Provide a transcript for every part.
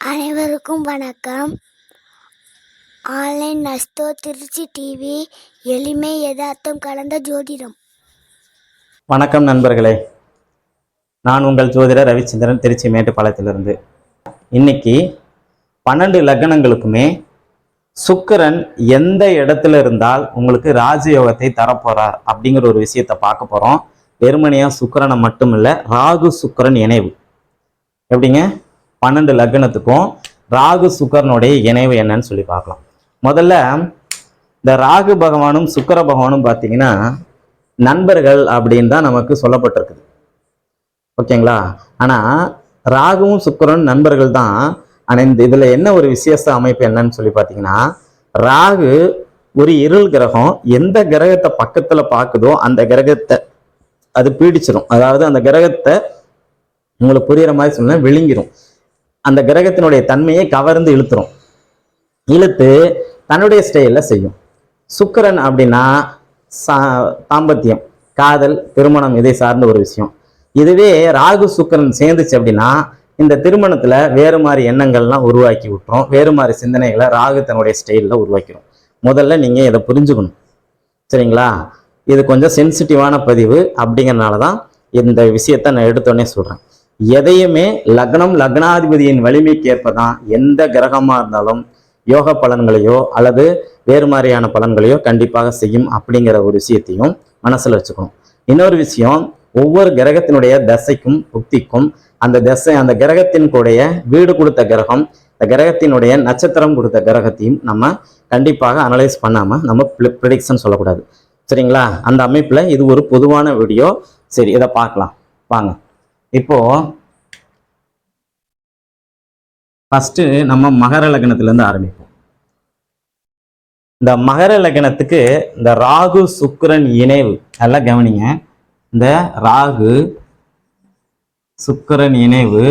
அனைவருக்கும் வணக்கம். Online நஸ்தோ Trichy TV எளிமை யதார்த்தம் கலந்த ஜோதிடம். வணக்கம் நண்பர்களே. நான் உங்கள் ஜோதிடர் ரவிச்சந்திரன் திருச்சி மேட்டுப்பாளையத்திலிருந்து. இன்னைக்கு பன்னெண்டு லக்னங்களுக்குமே சுக்கரன் எந்த இடத்துல இருந்தால் உங்களுக்கு ராஜயோகத்தை தரப்போறார் அப்படிங்கிற ஒரு விஷயத்தை பார்க்க போகிறோம் வெறுமனையாக சுக்கரனை மட்டும் இல்லை ராகு சுக்கரன் இணைவு. எப்படிங்க? பன்னெண்டு லக்னத்துக்கும் ராகு சுக்கரனுடைய இணைவு என்னன்னு சொல்லி பார்க்கலாம். முதல்ல இந்த ராகு பகவானும் சுக்கர பகவானும் பார்த்தீங்கன்னா நண்பர்கள் அப்படின்னு தான் நமக்கு சொல்லப்பட்டிருக்குது. ஓகேங்களா? ஆனால் ராகுவும் சுக்கரனும் நண்பர்கள் தான். ஆனால் இந்த இதில் என்ன ஒரு விசேஷ அமைப்பு என்னன்னு சொல்லி பார்த்தீங்கன்னா ராகு ஒரு இருள் கிரகம் எந்த கிரகத்தை பக்கத்தில் பார்க்குதோ அந்த கிரகத்தை அது பீடிச்சிடும் அதாவது அந்த கிரகத்தை உங்களுக்கு புரியுற மாதிரி சொன்னால் விழுங்கிரும். அந்த கிரகத்தினுடைய தன்மையை கவர்ந்து இழுத்துரும். இழுத்து தன்னுடைய ஸ்டைலில் செய்யும். சுக்கிரன் அப்படின்னா சா- தாம்பத்தியம் காதல் திருமணம் இதை சார்ந்த ஒரு விஷயம். இதுவே ராகு சுக்கிரன் சேர்ந்துச்சு அப்படின்னா இந்த திருமணத்தில் வேறு மாதிரி எண்ணங்கள்லாம் உருவாக்கி விட்டுரும். வேறு மாதிரி சிந்தனைகளை ராகு தன்னுடைய ஸ்டைலில் உருவாக்கிடும் முதல்ல நீங்கள் இதை புரிஞ்சுக்கணும். சரிங்களா? இது கொஞ்சம் சென்சிட்டிவான பதிவு அப்படிங்கறனால தான் இந்த விஷயத்தை நான் எடுத்தோடனே சொல்கிறேன் எதையுமே லக்னம் லக்னாதிபதியின் வலிமைக்கு ஏற்பதான் எந்த கிரகமாக இருந்தாலும் யோக பலன்களையோ அல்லது வேறு மாதிரியான பலன்களையோ கண்டிப்பாக செய்யும் அப்படிங்கிற ஒரு விஷயத்தையும் மனசில் வச்சுக்கணும். இன்னொரு விஷயம் ஒவ்வொரு கிரகத்தினுடைய தசைக்கும் புக்திக்கும் அந்த தசை அந்த கிரகத்தின் கூடைய வீடு கொடுத்த கிரகம் இந்த கிரகத்தினுடைய நட்சத்திரம் கொடுத்த கிரகத்தையும் நம்ம கண்டிப்பாக அனலைஸ் பண்ணாமல் நம்ம ப்ரிடிக்ஷன் சொல்லக்கூடாது. சரிங்களா? அந்த அமைப்பில் இது ஒரு பொதுவான வீடியோ சரி இதை பார்க்கலாம். வாங்க. இப்போ ஃபஸ்ட்டு நம்ம மகர லக்னத்துலேருந்து ஆரம்பிப்போம். இந்த மகர லக்னத்துக்கு இந்த ராகு சுக்கிரன் இணைவு நல்லா கவனிங்க. இந்த ராகு சுக்கிரன் இணைவு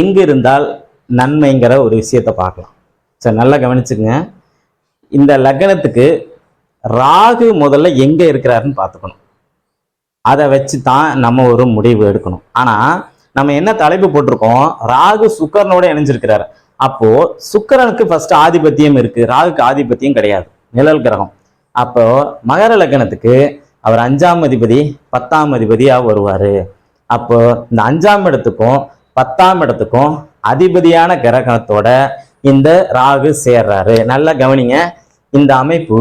எங்க இருந்தால் நன்மைங்கிற ஒரு விஷயத்தை பார்க்கலாம். சரி நல்லா கவனிச்சுங்க இந்த லக்னத்துக்கு ராகு முதல்ல எங்கே இருக்கிறாருன்னு பார்த்துக்கணும். அதை வச்சு தான் நம்ம ஒரு முடிவு எடுக்கணும். ஆனா நம்ம என்ன தலைப்பு போட்டிருக்கோம்? ராகு சுக்கரனோட இணைஞ்சிருக்கிறாரு. அப்போ சுக்கரனுக்கு ஃபர்ஸ்ட் ஆதிபத்தியம் இருக்கு. ராகுக்கு ஆதிபத்தியம் கிடையாது. நிழல் கிரகம். அப்போ மகர லக்னத்துக்கு அவர் அஞ்சாம் அதிபதி பத்தாம் அதிபதியாக வருவார். அப்போ இந்த அஞ்சாம் இடத்துக்கும் பத்தாம் இடத்துக்கும் அதிபதியான கிரகணத்தோட இந்த ராகு சேர்றாரு. நல்லா கவனிங்க. இந்த அமைப்பு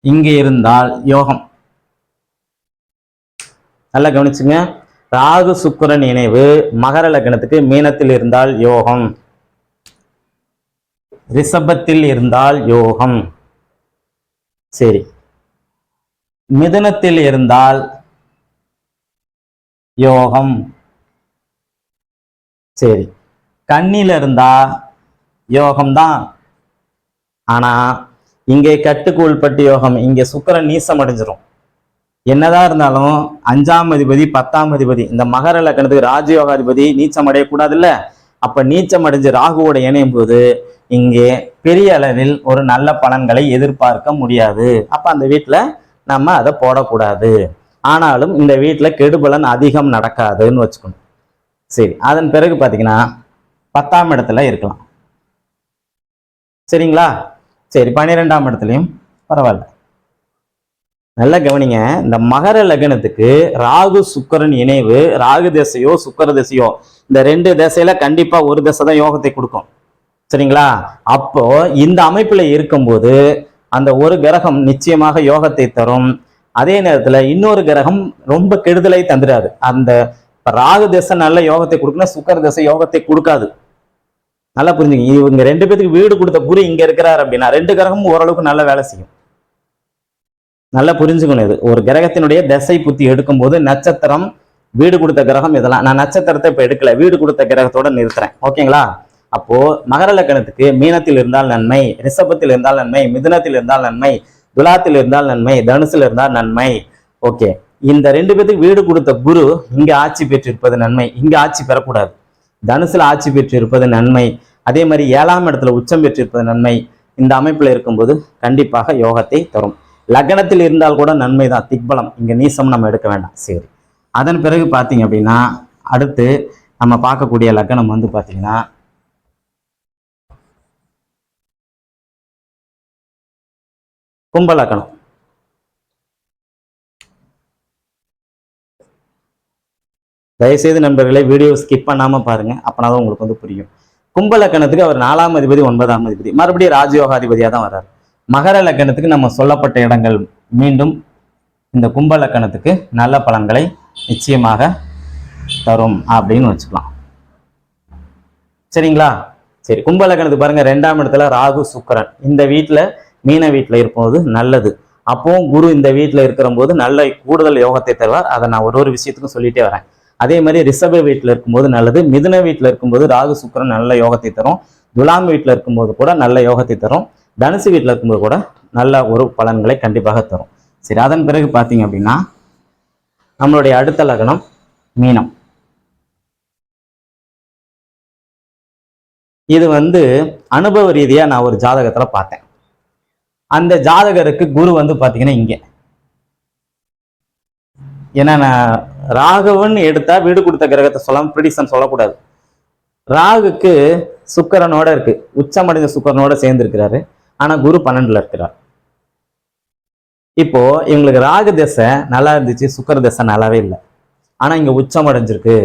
இங்கே இருந்தால் யோகம். நல்லா கவனிச்சுங்க. ராகு சுக்கிரன் இணைவு மகர லக்னத்துக்கு மீனத்தில் இருந்தால் யோகம். ரிஷபத்தில் இருந்தால் யோகம். சரி. மிதுனத்தில் இருந்தால் யோகம். சரி. கண்ணில இருந்தா யோகம்தான். ஆனா இங்கே கட்டுக்கு உள்பட்டு யோகம் இங்கே சுக்கிரன் நீசம் அடைஞ்சிரும். என்னதான் இருந்தாலும் அஞ்சாம் அதிபதி பத்தாம் அதிபதி இந்த மகர லக்கணத்துக்கு ராஜயோகாதிபதி நீச்சம் அடையக்கூடாதுல்ல? அப்ப நீச்சம் அடைஞ்சு ராகுவோட இணையும் போது இங்கே பெரிய அளவில் ஒரு நல்ல பலன்களை எதிர்பார்க்க முடியாது. அப்ப அந்த வீட்டுல நம்ம அதை போடக்கூடாது. ஆனாலும் இந்த வீட்டில் கெடுபலன் அதிகம் நடக்காதுன்னு வச்சுக்கணும். சரி அதன் பிறகு பார்த்தீங்கன்னா பத்தாம் இடத்துல இருக்கலாம். சரிங்களா? சரி பன்னிரெண்டாம் இடத்துலையும் பரவாயில்ல. நல்லா கவனிங்க இந்த மகர லக்னத்துக்கு ராகு சுக்கரன் இணைவு ராகு திசையோ சுக்கர திசையோ இந்த ரெண்டு திசையில கண்டிப்பா ஒரு திசை தான் யோகத்தை கொடுக்கும். சரிங்களா? அப்போ இந்த அமைப்புல இருக்கும்போது அந்த ஒரு கிரகம் நிச்சயமாக யோகத்தை தரும். அதே நேரத்துல இன்னொரு கிரகம் ரொம்ப கெடுதலை தந்துடாது அந்த ராகு திசை நல்ல யோகத்தை கொடுக்குன்னா சுக்கர திசை யோகத்தை கொடுக்காது. நல்லா புரிஞ்சுங்க. இவங்க ரெண்டு பேத்துக்கு வீடு கொடுத்த குரு இங்க இருக்கிறார் அப்படின்னா ரெண்டு கிரகமும் ஓரளவுக்கு நல்ல வேலை செய்யும். நல்லா புரிஞ்சுக்கணும் இது. ஒரு கிரகத்தினுடைய திசை புத்தி எடுக்கும்போது நட்சத்திரம் வீடு கொடுத்த கிரகம் இதெல்லாம். நான் நட்சத்திரத்தை இப்ப எடுக்கல. வீடு கொடுத்த கிரகத்தோட நிறுத்துறேன். ஓகேங்களா? அப்போ மகர லக்கணத்துக்கு மீனத்தில் இருந்தால் நன்மை ரிஷபத்தில் இருந்தால் நன்மை மிதுனத்தில் இருந்தால் நன்மை துலாத்தில் இருந்தால் நன்மை தனுசுல இருந்தால் நன்மை. ஓகே இந்த ரெண்டு பேத்துக்கு வீடு கொடுத்த குரு இங்க ஆட்சி பெற்றிருப்பது நன்மை. இங்க ஆட்சி பெறக்கூடாது. தனுசுல ஆட்சி பெற்றிருப்பது நன்மை. அதே மாதிரி ஏழாம் இடத்துல உச்சம் பெற்றிருப்பது நன்மை. இந்த அமைப்பில் இருக்கும்போது கண்டிப்பாக யோகத்தை தரும். லக்னத்தில் இருந்தால் கூட நன்மை தான் திக்பலம். இங்க நீசம் நம்ம எடுக்க வேண்டாம். சரி. அதன் பிறகு பார்த்தீங்க அப்படின்னா அடுத்து நம்ம பார்க்கக்கூடிய லக்னம் வந்து பார்த்தீங்கன்னா கும்பலக்கணம். தயவுசெய்து நண்பர்களை வீடியோ ஸ்கிப் பண்ணாம பாருங்க. அப்பனாதான் உங்களுக்கு வந்து புரியும். கும்ப லக்கணத்துக்கு அவர் நாலாம் அதிபதி ஒன்பதாம் அதிபதி. மறுபடியும் ராஜயோகாதிபதியாக தான் வர்றார். மகர லக்கணத்துக்கு நம்ம சொல்லப்பட்ட இடங்கள் மீண்டும் இந்த கும்ப லக்கணத்துக்கு நல்ல பலன்களை நிச்சயமாக தரும் அப்படின்னு வச்சுக்கலாம். சரிங்களா? சரி கும்ப லக்கணத்துக்கு பாருங்க. ரெண்டாம் இடத்துல ராகு சுக்கரன். இந்த வீட்டில் மீன வீட்டில் இருக்கும்போது நல்லது. அப்போவும் குரு இந்த வீட்டில் இருக்கிற போது நல்ல கூடுதல் யோகத்தை தருவார். அதை நான் ஒரு ஒரு விஷயத்துக்கும் சொல்லிட்டே வரேன். அதே மாதிரி ரிஷப வீட்டில் இருக்கும்போது நல்லது. மிதுன வீட்டில் இருக்கும்போது ராகு சுக்கிரன் நல்ல யோகத்தை தரும். துலாம் வீட்டில் இருக்கும்போது கூட நல்ல யோகத்தை தரும். தனுசு வீட்டில் இருக்கும்போது கூட நல்ல ஒரு பலன்களை கண்டிப்பாக தரும். சரி அதன் பிறகு பார்த்தீங்க அப்படின்னா நம்மளுடைய அடுத்த லக்னம் மீனம். இது வந்து அனுபவ ரீதியாக நான் ஒரு ஜாதகத்தில் பார்த்தேன். அந்த ஜாதகருக்கு குரு வந்து பார்த்தீங்கன்னா இங்கே. ஏன்னா நான் ராகவன் எடுத்தா வீடு கொடுத்த கிரகத்தை சொல்லாம பிரிடிசன் சொல்லக்கூடாது. ராகுக்கு சுக்கரனோட இருக்கு. உச்சமடைந்த சுக்கரனோட சேர்ந்து இருக்கிறாரு ஆனா குரு பன்னெண்டுல இருக்கிறார். இப்போ இவங்களுக்கு ராகு திசை நல்லா இருந்துச்சு. சுக்கர திசை நல்லாவே இல்லை. ஆனா இங்க உச்சம் அடைஞ்சிருக்கு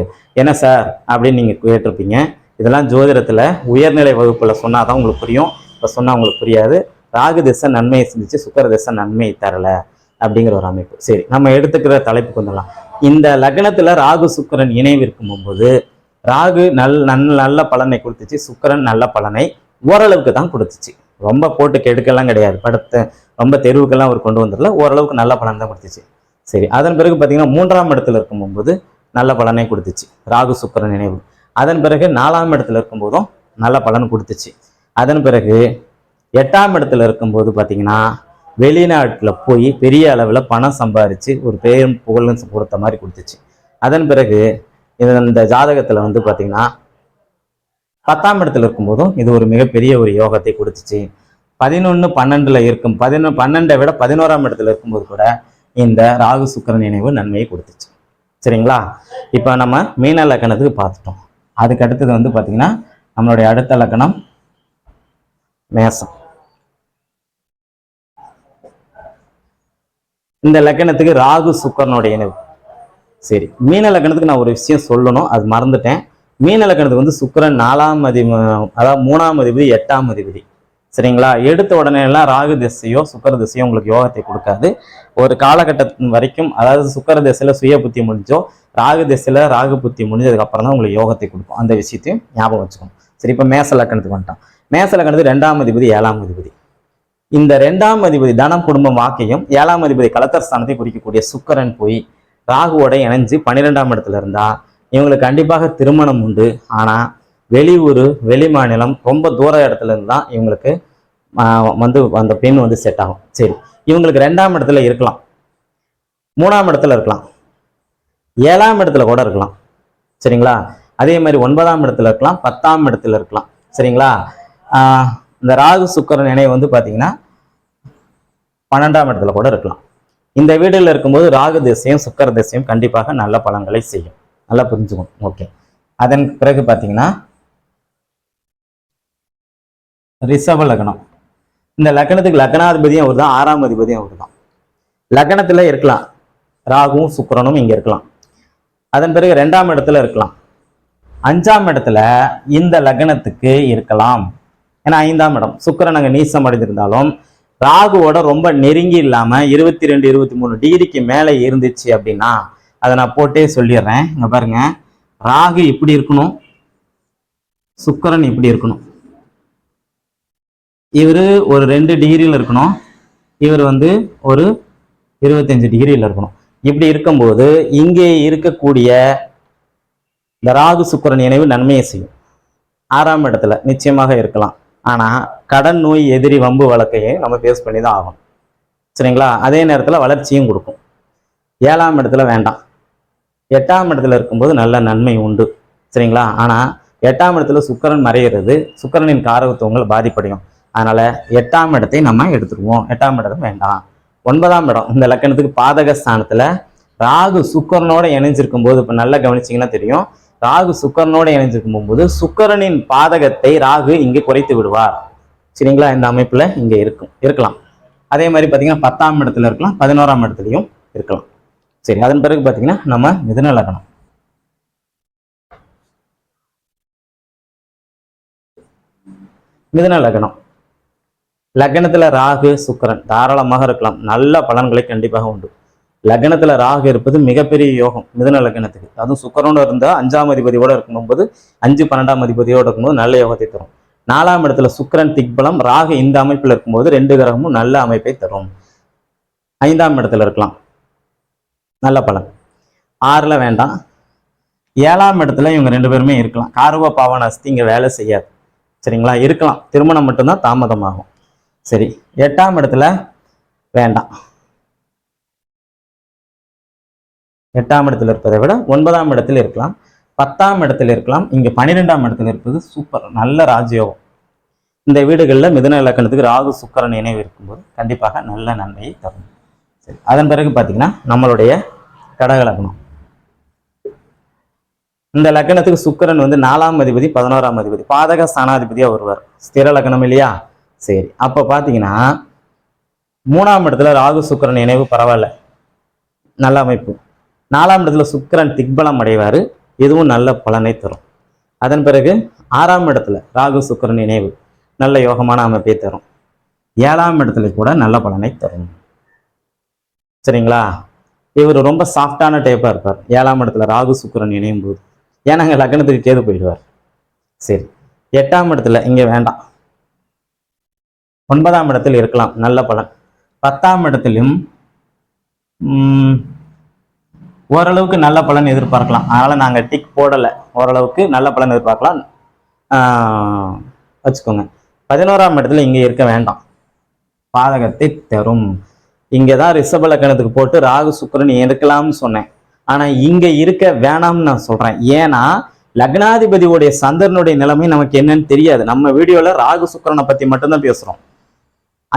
என்ன சார்? அப்படின்னு நீங்க கேட்டிருப்பீங்க. இதெல்லாம் ஜோதிடத்துல உயர்நிலை வகுப்புல சொன்னாதான் உங்களுக்கு புரியும். இப்ப சொன்னா உங்களுக்கு புரியாது. ராகு திசை நன்மையை செஞ்சிச்சு சுக்கர திசை நன்மையை தரல அப்படிங்கிற ஒரு அமைப்பு. சரி நம்ம எடுத்துக்கிற தலைப்புக்கு வந்துடலாம். இந்த லக்னத்துல ராகு சுக்கிரன் இணைவு இருக்கும்போது ராகு நல் நல் நல்ல பலனை கொடுத்துச்சு. சுக்கிரன் நல்ல பலனை ஓரளவுக்கு தான் கொடுத்துச்சு. ரொம்ப போட்டு கெடுக்கெல்லாம் கிடையாது. படத்தை ரொம்ப தெருவுக்கெல்லாம் அவர் கொண்டு வந்துடல ஓரளவுக்கு நல்ல பலன் தான் கொடுத்துச்சு. சரி அதன் பிறகு பார்த்தீங்கன்னா மூன்றாம் இடத்துல இருக்கும்போது நல்ல பலனை கொடுத்துச்சு. ராகு சுக்கிரன் நினைவு அதன் பிறகு நாலாம் இடத்துல இருக்கும்போதும் நல்ல பலன் கொடுத்துச்சு. அதன் பிறகு எட்டாம் இடத்துல இருக்கும்போது பார்த்தீங்கன்னா வெளிநாட்டில் போய் பெரிய அளவில் பணம் சம்பாரித்து ஒரு பெரும் புகழும் கொடுத்த மாதிரி கொடுத்துச்சு. அதன் பிறகு இது இந்த ஜாதகத்தில் வந்து பார்த்தீங்கன்னா பத்தாம் இடத்துல இருக்கும்போதும் இது ஒரு மிகப்பெரிய ஒரு யோகத்தை கொடுத்துச்சு. பதினொன்று பன்னெண்டில் இருக்கும் பதினொன்று பன்னெண்டை விட பதினோராம் இடத்துல இருக்கும்போது கூட இந்த ராகு சுக்கிரன் நினைவு நன்மையை கொடுத்துச்சு. சரிங்களா? இப்போ நம்ம மீன லக்கணத்துக்கு பார்த்துட்டோம். அதுக்கு அடுத்தது வந்து பார்த்திங்கன்னா நம்மளுடைய அடுத்த லக்கணம் மேசம். இந்த லக்கணத்துக்கு ராகு சுக்கரனுடைய இணைவு சரி மீன லக்கணத்துக்கு நான் ஒரு விஷயம் சொல்லணும் அது மறந்துட்டேன். மீன லக்கணத்துக்கு வந்து சுக்கரன் நாலாம் அதிபதி அதாவது மூணாம் அதிபதி எட்டாம் அதிபதி. சரிங்களா? எடுத்த உடனே எல்லாம் ராகு திசையோ சுக்கர திசையோ உங்களுக்கு யோகத்தை கொடுக்காது. ஒரு காலகட்டத்தின் வரைக்கும் அதாவது சுக்கர திசையில சுய புத்தி முடிஞ்சோ ராகு திசையில ராகு புத்தி முடிஞ்சதுக்கப்புறம் தான் உங்களுக்கு யோகத்தை கொடுக்கும். அந்த விஷயத்தையும் ஞாபகம் வச்சுக்கணும். சரி இப்போ மேச லக்கணத்துக்கு வந்துட்டோம். மேச லக்கணத்துக்கு ரெண்டாம் அதிபதி ஏழாம் அதிபதி. இந்த ரெண்டாம் அதிபதி தனம் குடும்பம் வாக்கையும் ஏழாம் அதிபதி கலத்தர் ஸ்தானத்தை குறிக்கக்கூடிய சுக்கரன் போய் ராகுவோட இணைஞ்சு பன்னிரெண்டாம் இடத்துல இருந்தா இவங்களுக்கு கண்டிப்பாக திருமணம் உண்டு. ஆனா வெளியூர் வெளி மாநிலம் ரொம்ப தூர இடத்துல இருந்து தான் இவங்களுக்கு வந்து அந்த பெண் வந்து செட் ஆகும். சரி இவங்களுக்கு ரெண்டாம் இடத்துல இருக்கலாம். மூணாம் இடத்துல இருக்கலாம். ஏழாம் இடத்துல கூட இருக்கலாம். சரிங்களா? அதே மாதிரி ஒன்பதாம் இடத்துல இருக்கலாம் பத்தாம் இடத்துல இருக்கலாம். சரிங்களா? ஆஹ், இந்த ராகு சுக்கரன் இணை வந்து பார்த்தீங்கன்னா பன்னெண்டாம் இடத்துல கூட இருக்கலாம். இந்த வீடுல இருக்கும்போது ராகு திசையும் சுக்கர திசையும் கண்டிப்பாக நல்ல பலன்களை செய்யும். நல்லா புரிஞ்சுக்கணும். ஓகே. அதன் பிறகு பார்த்தீங்கன்னா ரிஷப லக்னம். இந்த லக்னத்துக்கு லக்னாதிபதியும் அவர் தான் ஆறாம் அதிபதியும் அவர் தான். லக்னத்தில் இருக்கலாம். ராகுவும் சுக்கரனும் இங்கே இருக்கலாம். அதன் பிறகு ரெண்டாம் இடத்துல இருக்கலாம். அஞ்சாம் இடத்துல இந்த லக்னத்துக்கு இருக்கலாம். ஏன்னா ஐந்தாம் இடம். சுக்கிரன் அங்கே நீசம் அடைஞ்சிருந்தாலும் ராகுவோட ரொம்ப நெருங்கி இல்லாமல் இருபத்தி ரெண்டு இருபத்தி மூணு டிகிரிக்கு மேலே இருந்துச்சு அப்படின்னா அதை நான் போட்டே சொல்லிடுறேன். இங்கே பாருங்க. ராகு இப்படி இருக்கணும். சுக்கிரன் இப்படி இருக்கணும். இவர் ஒரு ரெண்டு டிகிரியில் இருக்கணும். இவர் வந்து ஒரு இருபத்தஞ்சு டிகிரியில் இருக்கணும். இப்படி இருக்கும்போது இங்கே இருக்கக்கூடிய இந்த ராகு சுக்கிரன் இணைவு நன்மையை செய்யும். ஆறாம் இடத்துல நிச்சயமாக இருக்கலாம். ஆனா கடன் நோய் எதிரி வம்பு வழக்கையை நம்ம ஃபேஸ் பண்ணி தான் ஆகும் சரிங்களா? அதே நேரத்தில் வளர்ச்சியும் கொடுக்கும். ஏழாம் இடத்துல வேண்டாம். எட்டாம் இடத்துல இருக்கும்போது நல்ல நன்மை உண்டு. சரிங்களா? ஆனா எட்டாம் இடத்துல சுக்கரன் மறையிறது சுக்கரனின் காரகத்துவங்கள் பாதிப்படையும். அதனால எட்டாம் இடத்தை நம்ம எடுத்துருவோம். எட்டாம் இடம் வேண்டாம். ஒன்பதாம் இடம் இந்த லக்கணத்துக்கு பாதக ஸ்தானத்துல ராகு சுக்கரனோட இணைஞ்சிருக்கும் போது இப்போ நல்லா கவனிச்சீங்கன்னா தெரியும். ராகு சுக்கரனோட இணைஞ்சிருக்கும் போகும்போது சுக்கரனின் பாதகத்தை ராகு இங்கே குறைத்து விடுவார். சரிங்களா? இந்த அமைப்புல இங்க இருக்கும் இருக்கலாம். அதே மாதிரி பார்த்தீங்கன்னா பத்தாம் இடத்துல இருக்கலாம் பதினோராம் இடத்துலையும் இருக்கலாம். சரி அதன் பிறகு பார்த்தீங்கன்னா நம்ம மிதுன லக்னம். மிதுன லக்னம். லக்னத்தில் ராகு சுக்கரன் தாராளமாக இருக்கலாம். நல்ல பலன்களை கண்டிப்பாக உண்டு. லக்னத்துல ராகு இருப்பது மிகப்பெரிய யோகம் மிதுன லக்னத்துக்கு. அதுவும் சுக்கிரனோட இருந்தால் அஞ்சாம் அதிபதியோட இருக்கும்போது அஞ்சு பன்னெண்டாம் அதிபதியோட இருக்கும்போது நல்ல யோகத்தை தரும். நாலாம் இடத்துல சுக்கரன் திக்பலம் ராகு இந்த அமைப்பில் இருக்கும்போது ரெண்டு கிரகமும் நல்ல அமைப்பை தரும். ஐந்தாம் இடத்துல இருக்கலாம். நல்ல பலன். ஆறுல வேண்டாம். ஏழாம் இடத்துல இவங்க ரெண்டு பேருமே இருக்கலாம். கார்வ பாவன அஸ்தி இங்க வேலை செய்யாது. சரிங்களா? இருக்கலாம். திருமணம் மட்டும்தான் தாமதமாகும். சரி. எட்டாம் இடத்துல வேண்டாம். எட்டாம் இடத்துல இருப்பதை விட ஒன்பதாம் இடத்துல இருக்கலாம். பத்தாம் இடத்துல இருக்கலாம். இங்கே பன்னிரெண்டாம் இடத்துல இருப்பது சூப்பர் நல்ல ராஜயோகம். இந்த வீடுகளில் மிதன இலக்கணத்துக்கு ராகு சுக்கரன் இணைவு இருக்கும்போது கண்டிப்பாக நல்ல நன்மையை தரும். சரி அதன் பிறகு பார்த்தீங்கன்னா நம்மளுடைய கடக லக்னம். இந்த லக்னத்துக்கு சுக்கரன் வந்து நாலாம் அதிபதி பதினோராம் அதிபதி பாதக ஸ்தானாதிபதியாக வருவார். ஸ்திர லக்னம் இல்லையா? சரி அப்போ பார்த்தீங்கன்னா மூணாம் இடத்துல ராகு சுக்கரன் இணைவு பரவாயில்ல. நல்ல அமைப்பு. நாலாம் இடத்துல சுக்கிரன் திக்பலம் அடைவார். இதுவும் நல்ல பலனை தரும். அதன் பிறகு ஆறாம் இடத்துல ராகு சுக்கிரன் நினைவு நல்ல யோகமான அமைப்பை தரும். ஏழாம் இடத்துல கூட நல்ல பலனை தரும். சரிங்களா? இவர் ரொம்ப சாஃப்டான டைப்பாக இருப்பார். ஏழாம் இடத்துல ராகு சுக்கிரன் இணையும் போது ஏன்னா அங்கே லக்னத்துக்கு கேது போயிடுவார். சரி. எட்டாம் இடத்துல இங்கே வேண்டாம். ஒன்பதாம் இடத்தில் இருக்கலாம். நல்ல பலன். பத்தாம் இடத்திலும் ஓரளவுக்கு நல்ல பலன் எதிர்பார்க்கலாம். அதனால் நாங்கள் டிக் போடலை. ஓரளவுக்கு நல்ல பலன் எதிர்பார்க்கலாம். வச்சுக்கோங்க. பதினோராம் இடத்துல இங்கே இருக்க வேண்டாம். பாதகத்தை தரும். இங்கே தான் ரிஷப லக்கணத்துக்கு போட்டு ராகு சுக்கரன் இருக்கலாம்னு சொன்னேன். ஆனால் இங்கே இருக்க வேணாம்னு நான் சொல்கிறேன் ஏன்னா லக்னாதிபதியுடைய சந்திரனுடைய நிலைமை நமக்கு என்னன்னு தெரியாது. நம்ம வீடியோவில் ராகு சுக்கிரனை பற்றி மட்டும்தான் பேசுகிறோம்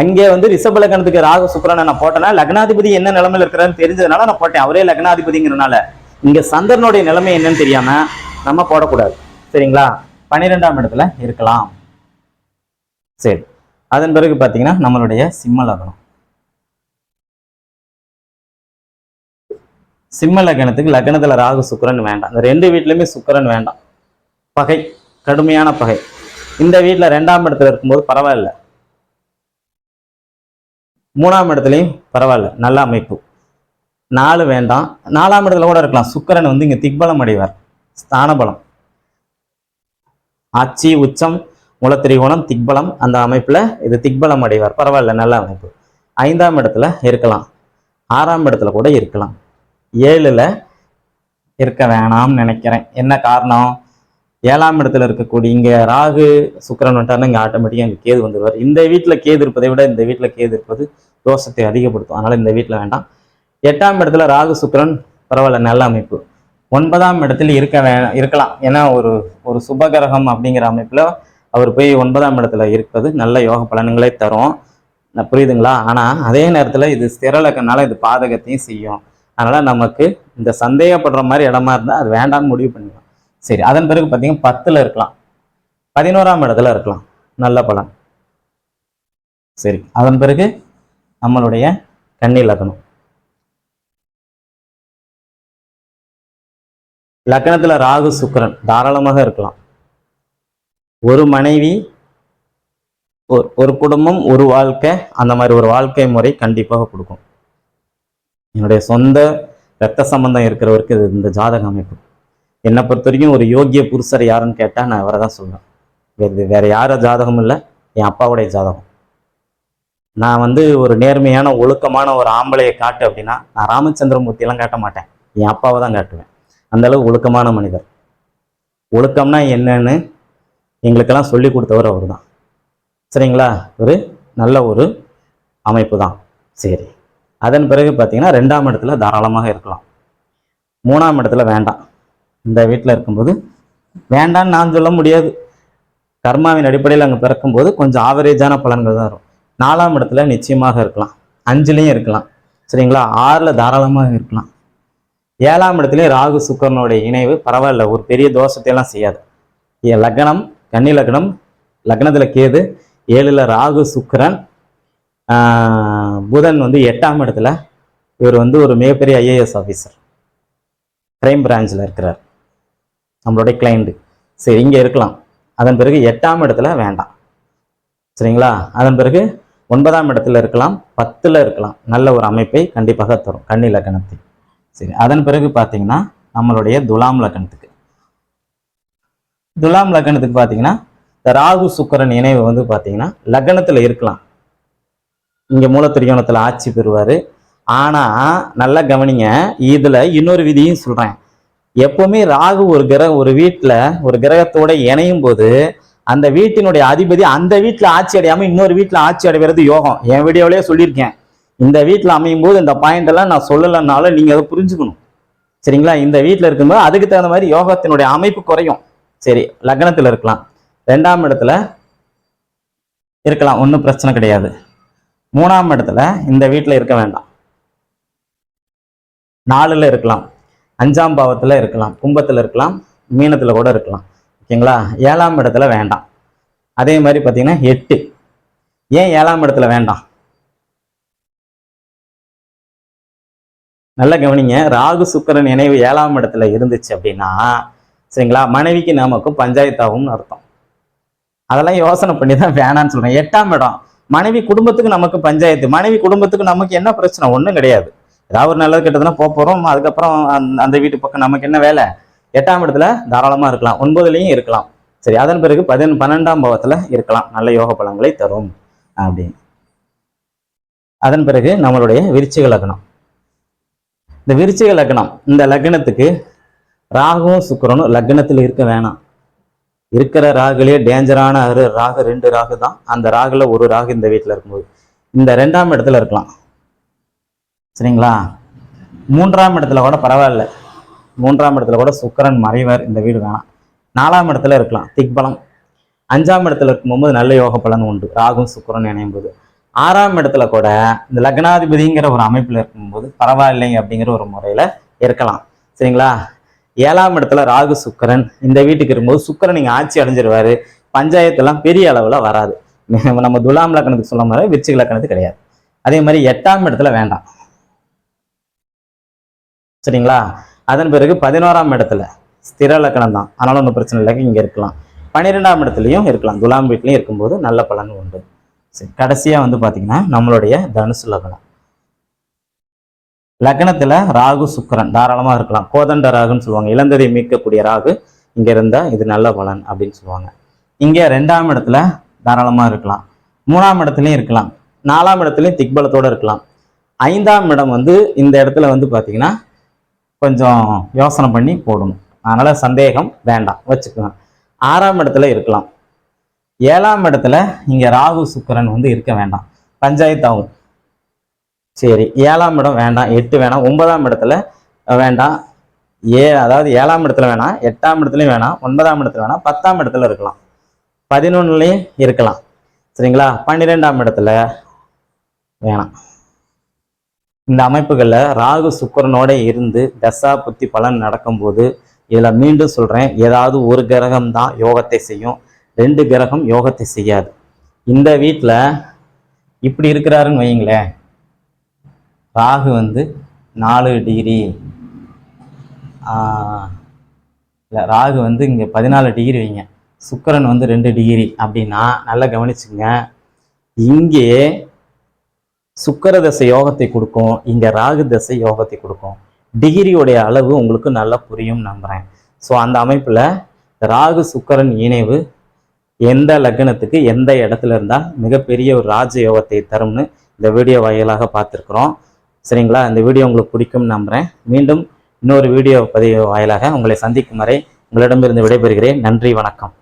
அங்கே வந்து ரிஷப லக்னத்துக்கு ராகு சுக்கரனை நான் போட்டேன்னா லக்னாதிபதி என்ன நிலைமையில இருக்கிறான்னு தெரிஞ்சதுனால நான் போட்டேன். அவரே லக்னாதிபதிங்கிறனால. இங்க சந்திரனுடைய நிலைமை என்னன்னு தெரியாம நம்ம போடக்கூடாது. சரிங்களா? பன்னிரெண்டாம் இடத்துல இருக்கலாம். சரி. அதன் பிறகு பார்த்தீங்கன்னா நம்மளுடைய சிம்ம லக்னம். சிம்ம லக்னத்துக்கு லக்னத்துல ராகு சுக்கிரன் வேண்டாம். இந்த ரெண்டு வீட்லயுமே சுக்கரன் வேண்டாம். பகை. கடுமையான பகை. இந்த வீட்டில் ரெண்டாம் இடத்துல இருக்கும்போது பரவாயில்ல. மூணாம் இடத்துலையும் பரவாயில்ல நல்ல அமைப்பு. நாலு வேண்டாம். நாலாம் இடத்துல கூட இருக்கலாம். சுக்கரன் வந்து இங்க திக்பலம் அடைவார். ஸ்தானபலம். ஆட்சி உச்சம் மூலத்திரிகோணம் திக்பலம். அந்த அமைப்புல இது திக்பலம் அடைவார். பரவாயில்ல நல்ல அமைப்பு. ஐந்தாம் இடத்துல இருக்கலாம். ஆறாம் இடத்துல கூட இருக்கலாம். ஏழுல இருக்க வேணாம்னு நினைக்கிறேன். என்ன காரணம்? ஏழாம் இடத்துல இருக்கக்கூடிய இங்கே ராகு சுக்கரன் வந்துட்டாருன்னா இங்கே ஆட்டோமேட்டிக்காக இங்கே கேது வந்துடுவார் இந்த வீட்டில் கேது இருப்பதை விட இந்த வீட்டில் கேது இருப்பது தோஷத்தை அதிகப்படுத்தும். அதனால் இந்த வீட்டில் வேண்டாம். எட்டாம் இடத்துல ராகு சுக்கிரன் பரவாயில்ல நல்ல அமைப்பு. ஒன்பதாம் இடத்துல இருக்க வே இருக்கலாம். ஏன்னா ஒரு ஒரு சுபகிரகம் அப்படிங்கிற அமைப்பில் அவர் போய் ஒன்பதாம் இடத்துல இருப்பது நல்ல யோக பலன்களை தரும். புரியுதுங்களா? ஆனால் அதே நேரத்தில் இது ஸ்திரலக்கனால இது பாதகத்தையும் செய்யும். அதனால் நமக்கு இந்த சந்தேகப்படுற மாதிரி இடமா இருந்தால் அது வேண்டாம்னு முடிவு பண்ணிக்கலாம் சரி அதன் பிறகு பார்த்தீங்கன்னா பத்துல இருக்கலாம். பதினோராம் இடத்துல இருக்கலாம். நல்ல பலன். சரி அதன் பிறகு நம்மளுடைய கன்னி லக்னம் லக்னத்துல ராகு சுக்கிரன் தாராளமாக இருக்கலாம். ஒரு மனைவி ஒரு ஒரு குடும்பம் ஒரு வாழ்க்கை அந்த மாதிரி ஒரு வாழ்க்கை முறை கண்டிப்பாக கொடுக்கும். என்னுடைய சொந்த ரத்த சம்பந்தம் இருக்கிறவருக்கு இது இந்த ஜாதக அமைப்பு. என்னை பொறுத்த வரைக்கும் ஒரு யோகிய புருஷர் யாருன்னு கேட்டால் நான் அவரை தான் சொல்லுவேன் வேறு வேறு யார ஜாதகம் இல்லை என் அப்பாவுடைய ஜாதகம். நான் வந்து ஒரு நேர்மையான ஒழுக்கமான ஒரு ஆம்பளையை காட்டு அப்படின்னா நான் ராமச்சந்திரமூர்த்தியெல்லாம் காட்ட மாட்டேன். என் அப்பாவை தான் காட்டுவேன். அந்தளவு ஒழுக்கமான மனிதர். ஒழுக்கம்னா என்னன்னு எங்களுக்கெல்லாம் சொல்லி கொடுத்தவர் அவர் தான் சரிங்களா? ஒரு நல்ல ஒரு அமைப்பு தான். சரி. அதன் பிறகு பார்த்தீங்கன்னா ரெண்டாம் இடத்துல தாராளமாக இருக்கலாம். மூணாம் இடத்துல வேண்டாம். இந்த வீட்டில் இருக்கும்போது வேண்டான்னு நான் சொல்ல முடியாது. கர்மாவின் அடிப்படையில் அங்கே பிறக்கும்போது கொஞ்சம் ஆவரேஜான பலன்கள் தான் வரும் நாலாம் இடத்துல நிச்சயமாக இருக்கலாம். அஞ்சுலேயும் இருக்கலாம். சரிங்களா? ஆறில் தாராளமாக இருக்கலாம். ஏழாம் இடத்துலயும் ராகு சுக்கரனுடைய இணைவு பரவாயில்ல. ஒரு பெரிய தோஷத்தையெல்லாம் செய்யாது. என் லக்னம் கன்னி லக்னம் லக்னத்தில் கேது ஏழில் ராகு சுக்கரன் புதன் வந்து எட்டாம் இடத்துல இவர் வந்து ஒரு மிகப்பெரிய ஐஏஎஸ் ஆஃபீஸர் கிரைம் பிரான்ச்சில் இருக்கிறார். நம்மளுடைய கிளைண்ட்டு சரி இங்கே இருக்கலாம். அதன் பிறகு எட்டாம் இடத்துல வேண்டாம். சரிங்களா? அதன் பிறகு ஒன்பதாம் இடத்துல இருக்கலாம் பத்தில் இருக்கலாம். நல்ல ஒரு அமைப்பை கண்டிப்பாக தரும். கன்னி லக்கணத்தை. சரி அதன் பிறகு பார்த்தீங்கன்னா நம்மளுடைய துலாம் லக்கணத்துக்கு. துலாம் லக்கணத்துக்கு பார்த்தீங்கன்னா இந்த ராகு சுக்கரன் இணைவு வந்து பார்த்தீங்கன்னா லக்னத்தில் இருக்கலாம். இங்கே மூலத்திரியோணத்தில் ஆட்சி பெறுவார். ஆனால் நல்லா கவனிங்க இதில் இன்னொரு விதியும் சொல்கிறேன் எப்பவுமே ராகு ஒரு கிரக ஒரு வீட்டில் ஒரு கிரகத்தோட இணையும் போது அந்த வீட்டினுடைய அதிபதி அந்த வீட்டில் ஆட்சி அடையாமல் இன்னொரு வீட்டில் ஆட்சி அடைகிறது யோகம். என் வீடியோவிலேயே சொல்லியிருக்கேன். இந்த வீட்டில் அமையும் போது இந்த பாயிண்ட் எல்லாம் நான் சொல்லலைன்னாலும் நீங்கள் அதை புரிஞ்சுக்கணும். சரிங்களா? இந்த வீட்டில் இருக்கும்போது அதுக்கு தகுந்த மாதிரி யோகத்தினுடைய அமைப்பு குறையும். சரி லக்னத்தில் இருக்கலாம். ரெண்டாம் இடத்துல இருக்கலாம். ஒன்றும் பிரச்சனை கிடையாது. மூணாம் இடத்துல இந்த வீட்டில் இருக்க வேண்டாம். நாலுல இருக்கலாம். அஞ்சாம் பாவத்தில் இருக்கலாம் கும்பத்தில் இருக்கலாம் மீனத்தில் கூட இருக்கலாம். ஓகேங்களா? ஏழாம் இடத்துல வேண்டாம். அதே மாதிரி பார்த்தீங்கன்னா எட்டு. ஏன் ஏழாம் இடத்துல வேண்டாம்? நல்ல கவனிங்க. ராகு சுக்கரன் நினைவு ஏழாம் இடத்துல இருந்துச்சு அப்படின்னா சரிங்களா? மனைவிக்கு நமக்கும் பஞ்சாயத்தாகும்னு அர்த்தம். அதெல்லாம் யோசனை பண்ணி தான் வேணான்னு சொல்றேன். எட்டாம் இடம். மனைவி குடும்பத்துக்கு நமக்கு பஞ்சாயத்து. மனைவி குடும்பத்துக்கு நமக்கு என்ன பிரச்சனை? ஒன்றும் கிடையாது. ஏதாவது ஒரு நல்லது கெட்டதுன்னா போக போகிறோம் அதுக்கப்புறம் அந்த அந்த வீட்டு பக்கம் நமக்கு என்ன வேலை? எட்டாம் இடத்துல தாராளமாக இருக்கலாம். ஒன்பதுலேயும் இருக்கலாம். சரி அதன் பிறகு பதின பன்னெண்டாம் பாவத்தில் இருக்கலாம். நல்ல யோக பலன்களை தரும். அப்படின்னு. அதன் பிறகு நம்மளுடைய விருச்சிக லக்னம். இந்த விருச்சிக லக்னம் இந்த லக்னத்துக்கு ராகுவும் சுக்கிரனும் லக்னத்தில் இருக்க வேணாம். இருக்கிற ராகுலயே டேஞ்சரான அரு ராகு ரெண்டு ராகு தான் அந்த ராகுல ஒரு ராகு இந்த வீட்டில் இருக்கும்போது. இந்த ரெண்டாம் இடத்துல இருக்கலாம். சரிங்களா? மூன்றாம் இடத்துல கூட பரவாயில்ல. மூன்றாம் இடத்துல கூட சுக்கரன் மறைவர் இந்த வீடு வேணாம். நாலாம் இடத்துல இருக்கலாம் திக்பலம். அஞ்சாம் இடத்துல இருக்கும்போது நல்ல யோக பலன் உண்டு. ராகும் சுக்கரன் இணையும் போது ஆறாம் இடத்துல கூட இந்த லக்னாதிபதிங்கிற ஒரு அமைப்பில் இருக்கும்போது பரவாயில்லைங்க அப்படிங்கிற ஒரு முறையில் இருக்கலாம். சரிங்களா? ஏழாம் இடத்துல ராகு சுக்கரன் இந்த வீட்டுக்கு இருக்கும்போது சுக்கரன் நீங்கள் ஆட்சி அடைஞ்சிருவாரு. பஞ்சாயத்தெல்லாம் பெரிய அளவுல வராது. நம்ம துலாம் லக்கணத்துக்கு சொல்ல மாதிரி விருச்சிக லக்கணத்துக்கு கிடையாது. அதே மாதிரி எட்டாம் இடத்துல வேண்டாம். சரிங்களா? அதன் பிறகு பதினோராம் இடத்துல ஸ்திர லக்கணம் தான். அதனால ஒன்றும் பிரச்சனை இல்லை இங்கே இருக்கலாம். பன்னிரெண்டாம் இடத்துலையும் இருக்கலாம். துலாம் வீட்லையும் இருக்கும்போது நல்ல பலன் உண்டு. சரி கடைசியாக வந்து பார்த்தீங்கன்னா நம்மளுடைய தனுசு லக்னம் லக்னத்தில் ராகு சுக்கரன் தாராளமாக இருக்கலாம். கோதண்ட ராகுன்னு சொல்லுவாங்க. இளந்ததை மீட்கக்கூடிய ராகு இங்கே இருந்தால் இது நல்ல பலன் அப்படின்னு சொல்லுவாங்க. இங்கே ரெண்டாம் இடத்துல தாராளமாக இருக்கலாம். மூணாம் இடத்துலையும் இருக்கலாம். நாலாம் இடத்துலையும் திக்பலத்தோடு இருக்கலாம். ஐந்தாம் இடம் வந்து இந்த இடத்துல வந்து பார்த்தீங்கன்னா கொஞ்சம் யோசனை பண்ணி போடணும். அதனால சந்தேகம் வேண்டாம். வச்சுக்கலாம் ஆறாம் இடத்துல இருக்கலாம். ஏழாம் இடத்துல இங்க ராகு சுக்கரன் வந்து இருக்க வேண்டாம். பஞ்சாயத்து ஆகும். சரி ஏழாம் இடம் வேண்டாம். எட்டு வேணாம். ஒன்பதாம் இடத்துல வேண்டாம். ஏ அதாவது ஏழாம் இடத்துல வேணாம். எட்டாம் இடத்துலையும் வேணாம். ஒன்பதாம் இடத்துல வேணாம். பத்தாம் இடத்துல இருக்கலாம். பதினொன்றுலையும் இருக்கலாம். சரிங்களா? பன்னிரெண்டாம் இடத்துல வேணாம். இந்த அமைப்புகளில் ராகு சுக்கரனோட இருந்து தசா புத்தி பலன் நடக்கும்போது இதில் மீண்டும் சொல்கிறேன் ஏதாவது ஒரு கிரகம் தான் யோகத்தை செய்யும். ரெண்டு கிரகம் யோகத்தை செய்யாது. இந்த வீட்டில் இப்படி இருக்கிறாருன்னு வைங்களேன் ராகு வந்து நாலு டிகிரி. இல்லை ராகு வந்து இங்கே பதினாலு டிகிரி வைங்க. சுக்கரன் வந்து ரெண்டு டிகிரி. அப்படின்னா நல்லா கவனிச்சுங்க இங்கே சுக்கர தசை யோகத்தை கொடுக்கும் இங்கே ராகு தசை யோகத்தை கொடுக்கும். டிகிரியோடைய அளவு உங்களுக்கு நல்லா புரியும் நம்புகிறேன் ஸோ அந்த அமைப்பில் ராகு சுக்கரன் இணைவு எந்த லக்னத்துக்கு எந்த இடத்துல இருந்தால் மிகப்பெரிய ஒரு ராஜ யோகத்தை தரும்னு இந்த வீடியோ வாயிலாக பார்த்துருக்குறோம். சரிங்களா? இந்த வீடியோ உங்களுக்கு பிடிக்கும்னு நம்புகிறேன் மீண்டும் இன்னொரு வீடியோ பதிவு வாயிலாக உங்களை சந்திக்கும் வரை உங்களிடமிருந்து விடைபெறுகிறேன். நன்றி வணக்கம்.